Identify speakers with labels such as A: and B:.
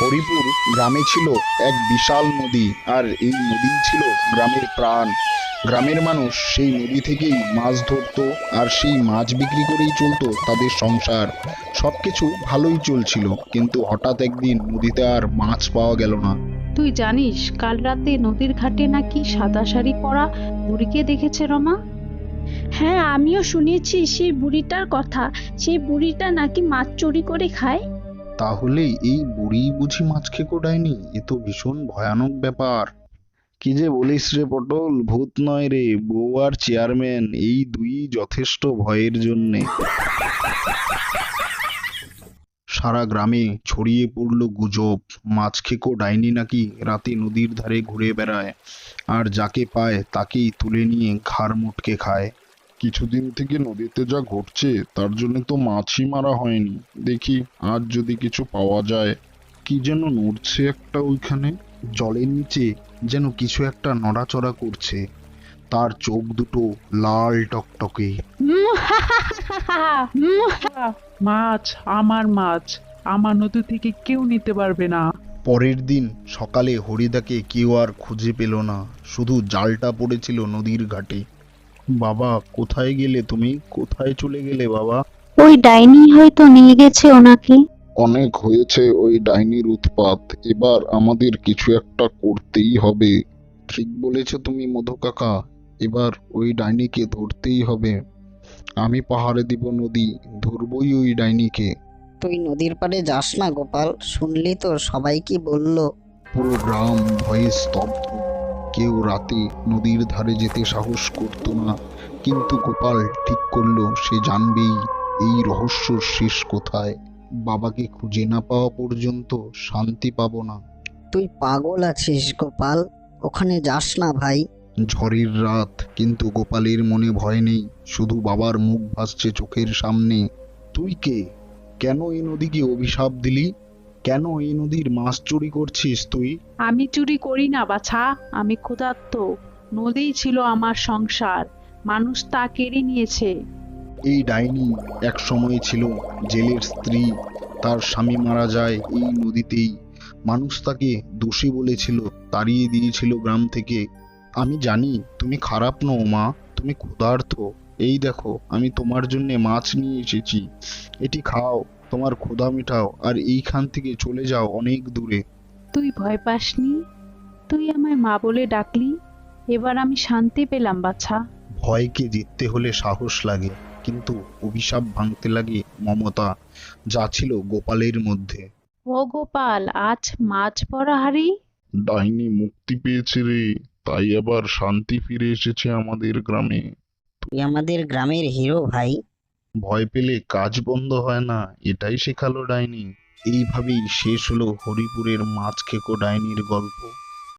A: হরিপুর গ্রামে ছিল এক বিশাল নদী, আর এই নদী ছিল গ্রামের প্রাণ। গ্রামের মানুষ সেই নদী থেকেই মাছ ধরতো, আর সেই মাছ বিক্রি করেই চলতো তাদের সংসার। সবকিছু ভালোই চলছিল, কিন্তু হঠাৎ একদিন নদীতে আর মাছ পাওয়া গেল না।
B: তুই জানিস, কাল রাতে নদীর ঘাটে নাকি সাদা শাড়ি পরা বুড়িকে দেখেছে রমা?
C: হ্যাঁ আমিও শুনেছি সেই বুড়িটার কথা। সেই বুড়িটা নাকি মাছ চুরি করে খায়।
A: তাহলে এই বুড়ি বুঝি মাছ খেকো ডাইনি এ তো ভীষণ ভয়ানক ব্যাপার। কি যে বলিস রে পটল, ভূত নয় রে, বউ আর চেয়ারম্যান, এই দুই যথেষ্ট ভয়ের জন্যে। সারা গ্রামে ছড়িয়ে পড়ল গুজব। মাছ খেকো ডাইনি নাকি? রাতে নদীর ধারে ঘুরে বেড়ায়। আর যাকে পায় তাকেই তুলে নিয়ে ঘাড় মুটকে খায়। কিছুদিন থেকে নদীতে যা ঘটছে তার জন্য তো মাছই মারা হয়নি। দেখি আজ যদি কিছু পাওয়া যায়। কি যেন নড়ছে একটা ওইখানে? জলের নিচে যেন কিছু একটা নড়াচড়া করছে। তার চোখ দুটো লাল টকটকে।
D: মাছ আমার মাছ আমার নদী থেকে কেউ নিতে পারবে না।
A: পরের দিন সকালে হরিদাকে কেউ আর খুঁজে পেল না। শুধু জালটা পড়েছিল নদীর ঘাটে। বাবা কোথায় গেলে? তুমি কোথায় চলে গেলে বাবা?
E: ওই ডাইনি হয়তো নিয়ে গেছে ওনাকে।
A: অনেক হয়েছে ওই ডাইনির উৎপাত। এবার আমাদের কিছু একটা করতেই হবে। ঠিক বলেছ তুমি মধু কাকা। এবার ওই ডাইনিকে ধরতেই হবে। আমি পাহাড়ে দিব নদী ধরবই ওই ডাইনিকে।
F: তুই নদীর পাড়ে যাস না গোপাল। শুনলি তো সবাই কি বলল?
A: পুরো গ্রাম ভয়ে স্তব্ধ। কেউ রাতে নদীর ধারে যেতে সাহস করত না। কিন্তু গোপাল ঠিক করল সে জানবেই এই রহস্যর শেষ কোথায়। বাবাকে খুঁজে না পাওয়া পর্যন্ত শান্তি পাব না।
F: তুই পাগল আছিস গোপাল ওখানে যাস না ভাই।
A: ঝড়ের রাত কিন্তু গোপালের মনে ভয় নেই। শুধু বাবার মুখ ভাসছে চোখের সামনে। তুই কে? কেন এই নদীকে অভিশাপ দিলি? কেন এই নদীর মাছ চুরি করছিস তুই?
B: আমি চুরি করি না বাছা। আমি ক্ষুধার্ত। নদীই ছিল আমার সংসার। মানুষ তা কেড়ে নিয়েছে।
A: এই ডাইনি এক সময় ছিল জেলের স্ত্রী। তার স্বামী মারা যায় এই নদীতেই। মানুষ তাকে দোষী বলেছিল তাড়িয়ে দিয়েছিল গ্রাম থেকে। আমি জানি তুমি খারাপ নও মা তুমি ক্ষুধার্ত। এই দেখো আমি তোমার জন্য মাছ নিয়ে এসেছি। এটি খাও। তোমার ক্ষুধা মেটাও আর এইখান থেকে চলে যাও অনেক দূরে।
B: তুই ভয় পাসনি? তুই আমায় মা বলে ডাকলি এবার আমি শান্তি পেলাম বাছা।
A: ভয়কে জিততে হলে সাহস লাগে কিন্তু অভিশাপ ভাঙতে লাগে মমতা যা ছিল গোপালের মধ্যে।
B: ও গোপাল আজ মাছ পড়া হারি
G: ডাইনি মুক্তি পেয়েছে রে তাই আবার শান্তি ফিরে এসেছে আমাদের গ্রামে।
F: তুই আমাদের গ্রামের হিরো ভাই
A: ভয় পেলে কাজ বন্ধ হয় না, এটাই শেখালো ডাইনি। এইভাবেই শেষ হলো হরিপুরের মাছ খেকো ডাইনির গল্প।